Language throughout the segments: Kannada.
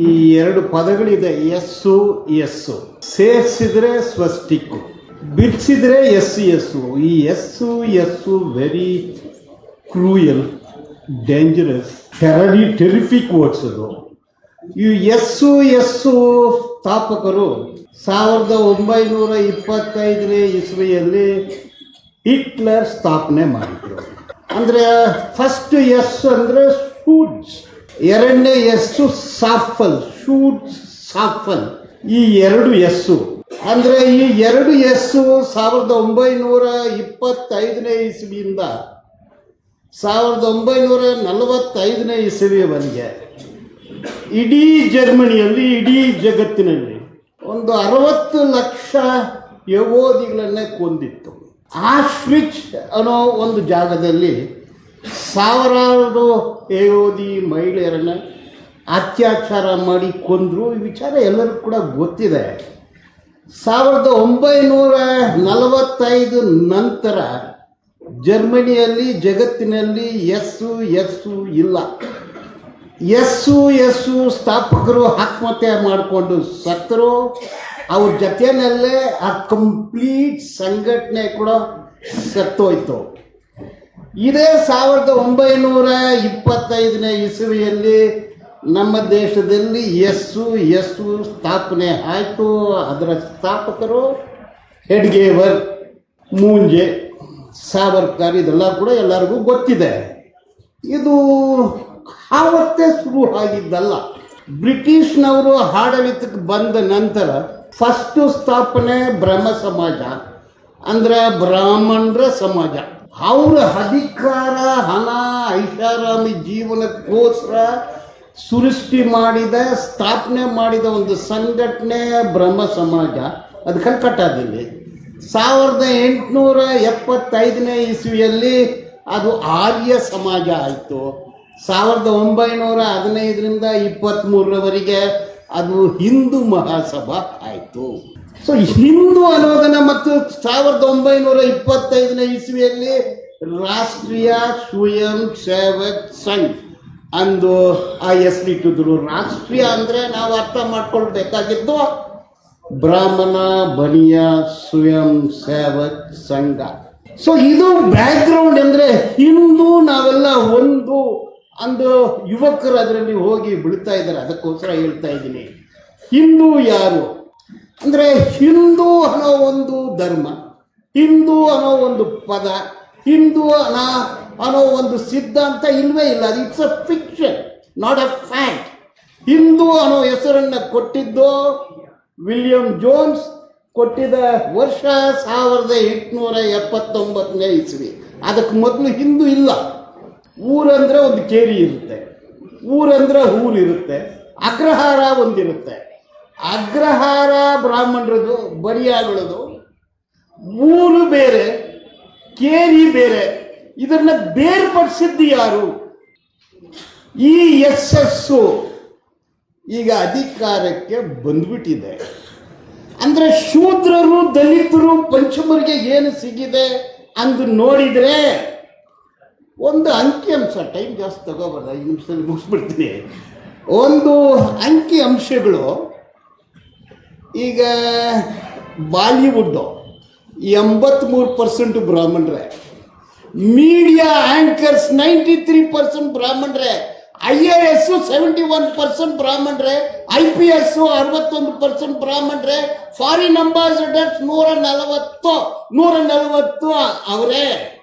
ಈ ಎರಡು ಪದಗಳಿದೆ, ಎಸ್ಸು ಎಸ್ಸು. ಸೇರಿಸಿದ್ರೆ ಸ್ವಸ್ಟಿಕ್ಕು ಬಿಡಿಸಿದ್ರೆ ಎಸ್ ಎಸ್ಸು. ಈ S S very cruel dangerous terror terrific words ಅದು. ಈ ಎಸ್ಸು ಎಸ್ಸು ಸ್ಥಾಪಕರು ಸಾವಿರದ ಒಂಬೈನೂರ ಇಪ್ಪತ್ತೈದನೇ ಇಸ್ವಿಯಲ್ಲಿ ಹಿಟ್ಲರ್ ಸ್ಥಾಪನೆ ಮಾಡಿದರು. ಅಂದರೆ ಫಸ್ಟ್ ಎಸ್ ಅಂದರೆ ಶೂಡ್ಸ್ ಎರಡನೇ ಎಸ್ಸು ಸಾಫಲ್ ಶೂಟ್ ಸಾಫಲ್. ಈ ಎರಡು ಎಸ್ಸು. ಅಂದರೆ ಈ ಎರಡು ಎಸ್ಸು ಸಾವಿರದ ಒಂಬೈನೂರ ಇಪ್ಪತ್ತೈದನೇ ಇಸವಿಯಿಂದ ಸಾವಿರದ ಒಂಬೈನೂರ ನಲವತ್ತೈದನೇ ಇಸವಿಯವರೆಗೆ ಇಡೀ ಜರ್ಮನಿಯಲ್ಲಿ ಇಡೀ ಜಗತ್ತಿನಲ್ಲಿ ಒಂದು ಅರವತ್ತು ಲಕ್ಷ ಯಹೋದಿಗಳನ್ನೇ ಕೊಂದಿತ್ತು. ಆ ಸ್ವಿಚ್ ಅನ್ನೋ ಒಂದು ಜಾಗದಲ್ಲಿ ಸಾವಿರಾರು ಯೋಧಿ ಮಹಿಳೆಯರನ್ನ ಅತ್ಯಾಚಾರ ಮಾಡಿ ಕೊಂದರು. ಈ ವಿಚಾರ ಎಲ್ಲರಿಗೂ ಕೂಡ ಗೊತ್ತಿದೆ. ಸಾವಿರದ ಒಂಬೈನೂರ ನಲವತ್ತೈದು ನಂತರ ಜರ್ಮನಿಯಲ್ಲಿ ಜಗತ್ತಿನಲ್ಲಿ ಎಸ್ಸು ಎಸ್ಸು ಇಲ್ಲ. ಎಸ್ಸು ಎಸ್ಸು ಸ್ಥಾಪಕರು ಆತ್ಮಹತ್ಯೆ ಮಾಡಿಕೊಂಡು ಸತ್ತರು. ಅವ್ರ ಜೊತೆಯಲ್ಲೇ ಆ ಕಂಪ್ಲೀಟ್ ಸಂಘಟನೆ ಕೂಡ ಸತ್ತೋಯ್ತು. ಇದೇ ಸಾವಿರದ ಒಂಬೈನೂರ ಇಪ್ಪತ್ತೈದನೇ ಇಸವಿಯಲ್ಲಿ ನಮ್ಮ ದೇಶದಲ್ಲಿ ಎಸ್ಸು ಎಸ್ಸು ಸ್ಥಾಪನೆ ಆಯಿತು. ಅದರ ಸ್ಥಾಪಕರು ಹೆಡ್ಗೇವರ್, ಮೂಂಜೆ, ಸಾವರ್ಕರ್, ಇದೆಲ್ಲ ಕೂಡ ಎಲ್ಲರಿಗೂ ಗೊತ್ತಿದೆ. ಇದು ಆವತ್ತೇ ಶುರು ಆಗಿದ್ದಲ್ಲ. ಬ್ರಿಟಿಷ್ನವರು ಆಡಳಿತಕ್ಕೆ ಬಂದ ನಂತರ ಫಸ್ಟು ಸ್ಥಾಪನೆ ಬ್ರಹ್ಮ ಸಮಾಜ, ಅಂದರೆ ಬ್ರಾಹ್ಮಣರ ಸಮಾಜ. ಅವರ ಅಧಿಕಾರ, ಹಣ, ಐಷಾರಾಮಿ ಜೀವನಕ್ಕೋಸ್ಕರ ಸೃಷ್ಟಿ ಮಾಡಿದ, ಸ್ಥಾಪನೆ ಮಾಡಿದ ಒಂದು ಸಂಘಟನೆ ಬ್ರಹ್ಮ ಸಮಾಜ. ಅದು ಕಲ್ಕಟ್ಟಾದಲ್ಲಿ ಸಾವಿರದ ಎಂಟುನೂರ ಎಪ್ಪತ್ತೈದನೇ ಇಸ್ವಿಯಲ್ಲಿ ಅದು ಆರ್ಯ ಸಮಾಜ ಆಯಿತು. ಸಾವಿರದ ಒಂಬೈನೂರ ಹದಿನೈದರಿಂದ ಇಪ್ಪತ್ತ್ಮೂರರವರೆಗೆ ಅದು ಹಿಂದೂ ಮಹಾಸಭಾ ಆಯಿತು. ಸೊ ಹಿಂದೂ ಅನ್ನೋದನ್ನ ಮತ್ತು ಸಾವಿರದ ಒಂಬೈನೂರ ಇಪ್ಪತ್ತೈದನೇ ಇಸ್ವಿಯಲ್ಲಿ ರಾಷ್ಟ್ರೀಯ ಸ್ವಯಂ ಸೇವಕ್ ಸಂಘ್ ಅಂದು ಆ ಹೆಸರಿಟ್ಟಿದ್ರು ರಾಷ್ಟ್ರೀಯ ಅಂದರೆ ನಾವು ಅರ್ಥ ಮಾಡ್ಕೊಳ್ಬೇಕಾಗಿದ್ದು ಬ್ರಾಹ್ಮಣ ಬನಿಯ ಸ್ವಯಂ ಸೇವಕ್ ಸಂಘ. ಸೊ ಇದು ಬ್ಯಾಕ್ಗ್ರೌಂಡ್ ಅಂದರೆ ಇಂದು ನಾವೆಲ್ಲ ಒಂದು ಅಂದು ಯುವಕರು ಅದರಲ್ಲಿ ಹೋಗಿ ಬಿಡ್ತಾ ಇದ್ದಾರೆ. ಅದಕ್ಕೋಸ್ಕರ ಹೇಳ್ತಾ ಇದ್ದೀನಿ. ಹಿಂದೂ ಯಾರು? ಅಂದರೆ ಹಿಂದೂ ಅನ್ನೋ ಒಂದು ಧರ್ಮ, ಹಿಂದೂ ಅನ್ನೋ ಒಂದು ಪದ, ಹಿಂದೂ ಅನ್ನೋ ಅನ್ನೋ ಒಂದು ಸಿದ್ಧಾಂತ ಇಲ್ವೇ ಇಲ್ಲ. ಅದು it's a fiction not a fact Hindu ಅನ್ನೋ ಹೆಸರನ್ನು ಕೊಟ್ಟಿದ್ದು ವಿಲಿಯಂ ಜೋನ್ಸ್ ಕೊಟ್ಟಿದ್ದ ವರ್ಷ ಸಾವಿರದ ಎಂಟುನೂರ ಎಪ್ಪತ್ತೊಂಬತ್ತನೇ ಇಸ್ವಿ. ಅದಕ್ಕೆ ಮೊದಲು ಹಿಂದೂ ಇಲ್ಲ. ಊರಂದ್ರೆ ಒಂದು ಕೇರಿ ಇರುತ್ತೆ. ಊರಂದ್ರೆ ಊರಿರುತ್ತೆ. ಅಗ್ರಹಾರ ಒಂದಿರುತ್ತೆ. ಅಗ್ರಹಾರ ಬ್ರಾಹ್ಮಣರದು ಬರಿಯಾಗಳದು ಮೂರು ಬೇರೆ, ಕೇರಿ ಬೇರೆ. ಇದನ್ನ ಬೇರ್ಪಡಿಸಿದ್ದು ಯಾರು? ಈ ಯಶಸ್ಸು ಈಗ ಅಧಿಕಾರಕ್ಕೆ ಬಂದ್ಬಿಟ್ಟಿದೆ. ಅಂದರೆ ಶೂದ್ರರು, ದಲಿತರು, ಪಂಚಮರಿಗೆ ಏನು ಸಿಗಿದೆ ಅಂದು ನೋಡಿದರೆ ಒಂದು ಅಂಕಿ ಅಂಶ ಟೈಮ್ ಜಾಸ್ತಿ ತಗೋಬಾರ್ದು ಐದು ನಿಮಿಷದಲ್ಲಿ ಮುಗಿಸ್ಬಿಡ್ತೀನಿ. ಒಂದು ಅಂಕಿ ಅಂಶಗಳು ಈಗ ಬಾಲಿವುಡ್ಡು ಎಂಬತ್ತ್ಮೂರು percent ಬ್ರಾಹ್ಮಣರೇ. Media anchors ninety three percent ಬ್ರಾಹ್ಮಣರೇ. I A S seventy one percent ಬ್ರಾಹ್ಮಣರೇ. I P S ಅರವತ್ತೊಂದು ಪರ್ಸೆಂಟ್ ಬ್ರಾಹ್ಮಣರೇ. ಫಾರಿನ್ ಅಂಬಾಸಿಡರ್ಸ್ ನೂರ ನಲವತ್ತು ನೂರ ನಲವತ್ತು ಅವರೇ.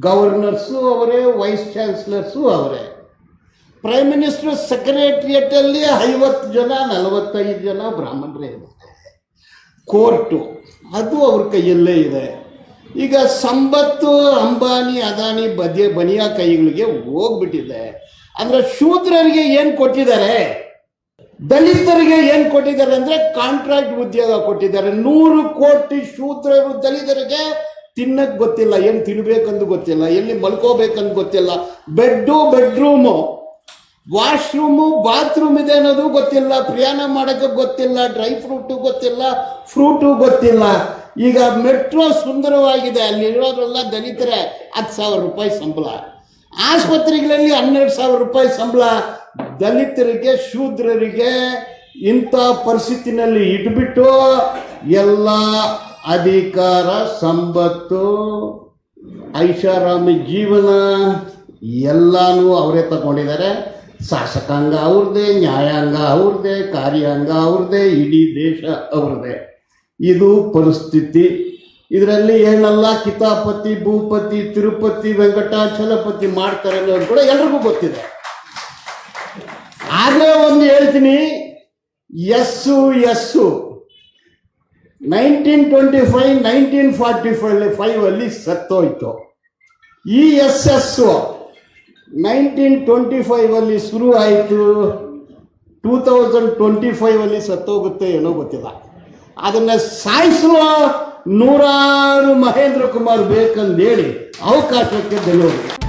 ಗವರ್ನರ್ಸು ಅವರೇ ವೈಸ್ ಚಾನ್ಸಲರ್ಸು ಅವರೇ. ಪ್ರೈಮ್ ಮಿನಿಸ್ಟರ್ ಸೆಕ್ರೆಟ್ರಿಯೇಟಲ್ಲಿ ಐವತ್ತು ಜನ, ನಲವತ್ತೈದು ಜನ ಬ್ರಾಹ್ಮಣರೇ ಇರುತ್ತೆ ಕೋರ್ಟು ಅದು ಅವ್ರ ಕೈಯಲ್ಲೇ ಇದೆ. ಈಗ ಸಂಪತ್ತು ಅಂಬಾನಿ, ಅದಾನಿ ಬದಿಯ ಬನಿಯಾ ಕೈಗಳಿಗೆ ಹೋಗ್ಬಿಟ್ಟಿದೆ. ಅಂದರೆ ಶೂದ್ರರಿಗೆ ಏನು ಕೊಟ್ಟಿದ್ದಾರೆ? ದಲಿತರಿಗೆ ಏನು ಕೊಟ್ಟಿದ್ದಾರೆ ಅಂದರೆ ಕಾಂಟ್ರಾಕ್ಟ್ ಉದ್ಯೋಗ ಕೊಟ್ಟಿದ್ದಾರೆ. ನೂರು ಕೋಟಿ ಶೂದ್ರರು ದಲಿತರಿಗೆ ತಿನ್ನಕ್ಕೆ ಗೊತ್ತಿಲ್ಲ, ಏನು ತಿನ್ನಬೇಕಂದು ಗೊತ್ತಿಲ್ಲ, ಎಲ್ಲಿ ಮಲ್ಕೋಬೇಕಂದ್ ಗೊತ್ತಿಲ್ಲ. ಬೆಡ್ಡು ಬೆಡ್ರೂಮು ವಾಶ್ರೂಮು ಬಾತ್ರೂಮ್ ಇದೆ ಅನ್ನೋದು ಗೊತ್ತಿಲ್ಲ, ಪ್ರಯಾಣ ಮಾಡೋಕ್ಕೆ ಗೊತ್ತಿಲ್ಲ ಡ್ರೈ ಫ್ರೂಟು ಗೊತ್ತಿಲ್ಲ ಫ್ರೂಟು ಗೊತ್ತಿಲ್ಲ. ಈಗ ಮೆಟ್ರೋ ಸುಂದರವಾಗಿದೆ ಅಲ್ಲಿರೋರೆಲ್ಲ ದಲಿತರೆ, ಹತ್ತು ಸಾವಿರ ರೂಪಾಯಿ ಸಂಬಳ. ಆಸ್ಪತ್ರೆಗಳಲ್ಲಿ ಹನ್ನೆರಡು ಸಾವಿರ ರೂಪಾಯಿ ಸಂಬಳ. ದಲಿತರಿಗೆ, ಶೂದ್ರರಿಗೆ ಇಂಥ ಪರಿಸ್ಥಿತಿನಲ್ಲಿ ಇಟ್ಬಿಟ್ಟು ಎಲ್ಲ ಅಧಿಕಾರ ಸಂಪತ್ತು ಐಷಾರಾಮಿ ಜೀವನ ಎಲ್ಲಾನು ಅವರೇ ತಗೊಂಡಿದ್ದಾರೆ. ಶಾಸಕಾಂಗ ಅವ್ರದ್ದೇ, ನ್ಯಾಯಾಂಗ ಅವ್ರದ್ದೇ, ಕಾರ್ಯಾಂಗ ಅವ್ರದ್ದೇ, ಇಡೀ ದೇಶ ಅವ್ರದ್ದೇ. ಇದು ಪರಿಸ್ಥಿತಿ. ಇದರಲ್ಲಿ ಏನೆಲ್ಲ ಕಿತಾಪತಿ, ಭೂಪತಿ, ತಿರುಪತಿ, ವೆಂಕಟಾಚಲಪತಿ ಮಾಡ್ತಾರೆ ಅನ್ನೋದು ಕೂಡ ಎಲ್ರಿಗೂ ಗೊತ್ತಿದೆ. ಆಗಲೇ ಒಂದು ಹೇಳ್ತೀನಿ, S S. Nineteen twenty five, nineteen forty five ಫೈವಲ್ಲಿ ಸತ್ತೋಯ್ತು. ಈ S S nineteen twenty five ಅಲ್ಲಿ ಶುರು ಆಯಿತು. ಟೂ ತೌಸಂಡ್ ಟ್ವೆಂಟಿ ಫೈವಲ್ಲಿ ಸತ್ತೋಗುತ್ತೆ ಏನೋ ಗೊತ್ತಿಲ್ಲ. ಅದನ್ನ ಸಾಯಿಸುವ ನೂರಾರು ಮಹೇಂದ್ರ ಕುಮಾರ್ ಬೇಕಂದೇಳಿ ಅವಕಾಶಕ್ಕೆ ಧನ್ಯವಾದ